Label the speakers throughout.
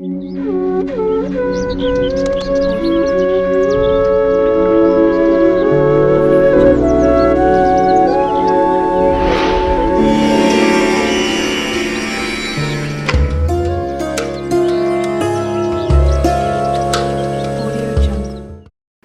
Speaker 1: うん。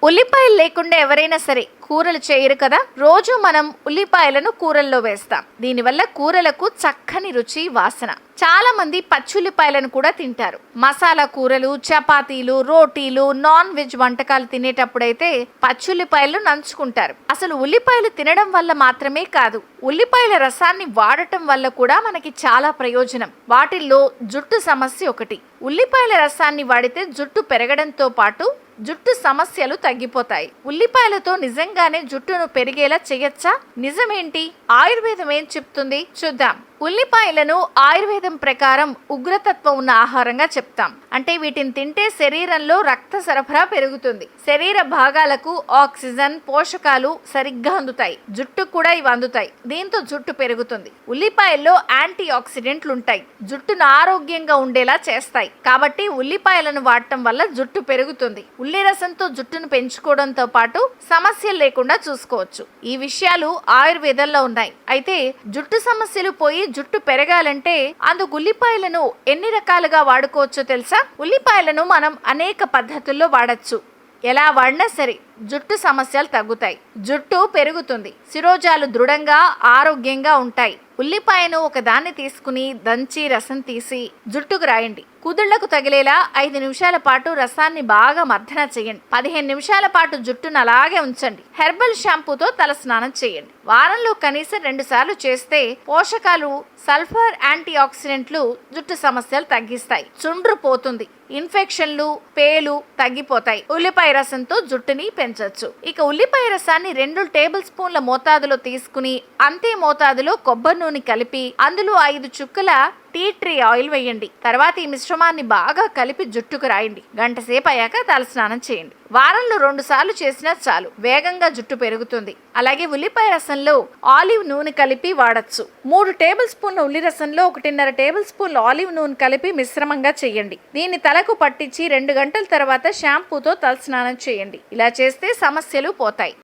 Speaker 1: ఉల్లిపాయలు లేకుండా ఎవరైనా సరే కూరలు చేయరు కదా? రోజు మనం ఉల్లిపాయలను కూరల్లో వేస్తాం. దీనివల్ల కూరలకు చక్కని రుచి వాసన. చాలా మంది పచ్చుల్లిపాయలను కూడా తింటారు. మసాలా కూరలు చపాతీలు రోటీలు నాన్ వెజ్ వంటకాలు తినేటప్పుడైతే పచ్చుల్లిపాయలు నంచుకుంటారు. అసలు ఉల్లిపాయలు తినడం వల్ల మాత్రమే కాదు ఉల్లిపాయల రసాన్ని వాడటం వల్ల కూడా మనకి చాలా ప్రయోజనం. వాటిల్లో జుట్టు సమస్య ఒకటి. ఉల్లిపాయల రసాన్ని వాడితే జుట్టు పెరగడంతో పాటు జుట్టు సమస్యలు తగ్గిపోతాయి. ఉల్లిపాయలతో నిజంగానే జుట్టును పెరిగేలా చేయొచ్చా? నిజమేంటి? ఆయుర్వేదం ఏం చెప్తుంది? చూద్దాం. ఉల్లిపాయలను ఆయుర్వేదం ప్రకారం ఉగ్రతత్వం ఉన్న ఆహారంగా చెప్తాం. అంటే వీటిని తింటే శరీరంలో రక్త సరఫరా పెరుగుతుంది. శరీర భాగాలకు ఆక్సిజన్ పోషకాలు సరిగ్గా అందుతాయి. జుట్టు కూడా ఇవి అందుతాయి. దీంతో జుట్టు పెరుగుతుంది. ఉల్లిపాయల్లో యాంటీ ఆక్సిడెంట్లు ఉంటాయి జుట్టును ఆరోగ్యంగా ఉండేలా చేస్తాయి. కాబట్టి ఉల్లిపాయలను వాడటం వల్ల జుట్టు పెరుగుతుంది. ఉల్లి రసంతో జుట్టును పెంచుకోవడంతో పాటు సమస్యలు లేకుండా చూసుకోవచ్చు. ఈ విషయాలు ఆయుర్వేదంలో ఉన్నాయి. అయితే జుట్టు సమస్యలు పోయి జుట్టు పెరగాలంటే అందుకు ఉల్లిపాయలను ఎన్ని రకాలుగా వాడుకోవచ్చో తెలుసా? ఉల్లిపాయలను మనం అనేక పద్ధతుల్లో వాడచ్చు. ఎలా వాడినా సరే జుట్టు సమస్యలు తగ్గుతాయి. జుట్టు పెరుగుతుంది. శిరోజాలు దృఢంగా ఆరోగ్యంగా ఉంటాయి. ఉల్లిపాయను ఒక దాన్ని తీసుకుని దంచి రసం తీసి జుట్టుకు రాయండి. కుదుళ్ళకు తగిలేలా ఐదు నిమిషాల పాటు రసాన్ని బాగా మర్దన చేయండి. పదిహేను నిమిషాల పాటు జుట్టును అలాగే ఉంచండి. హెర్బల్ షాంపూతో తల స్నానం చేయండి. వారంలో కనీసం రెండు సార్లు చేస్తే పోషకాలు సల్ఫర్ యాంటీ ఆక్సిడెంట్లు జుట్టు సమస్యలు తగ్గిస్తాయి. చుండ్రు పోతుంది. ఇన్ఫెక్షన్లు పేలు తగ్గిపోతాయి. ఉల్లిపాయ రసంతో జుట్టుని పెంచొచ్చు. ఇక ఉల్లిపాయ రసాన్ని రెండు టేబుల్ స్పూన్ల మోతాదులో తీసుకుని అంతే మోతాదులో కొబ్బరి నూనె కలిపి అందులో ఐదు చుక్కల టీ ట్రీ ఆయిల్ వేయండి. తర్వాత ఈ మిశ్రమాన్ని బాగా కలిపి జుట్టుకు రాయండి. గంట సేపు అయ్యాక తలస్నానం చేయండి. వారంలో రెండు సార్లు చేసినా చాలు. వేగంగా జుట్టు పెరుగుతుంది. అలాగే ఉల్లిపాయ రసంలో ఆలివ్ నూనె కలిపి వాడచ్చు. మూడు టేబుల్ స్పూన్ల ఉల్లి రసంలో ఒకటిన్నర టేబుల్ స్పూన్ల ఆలివ్ నూనె కలిపి మిశ్రమంగా చేయండి. దీన్ని తలకు పట్టించి రెండు గంటల తర్వాత షాంపూతో తలస్నానం చేయండి. ఇలా చేస్తే సమస్యలు పోతాయి.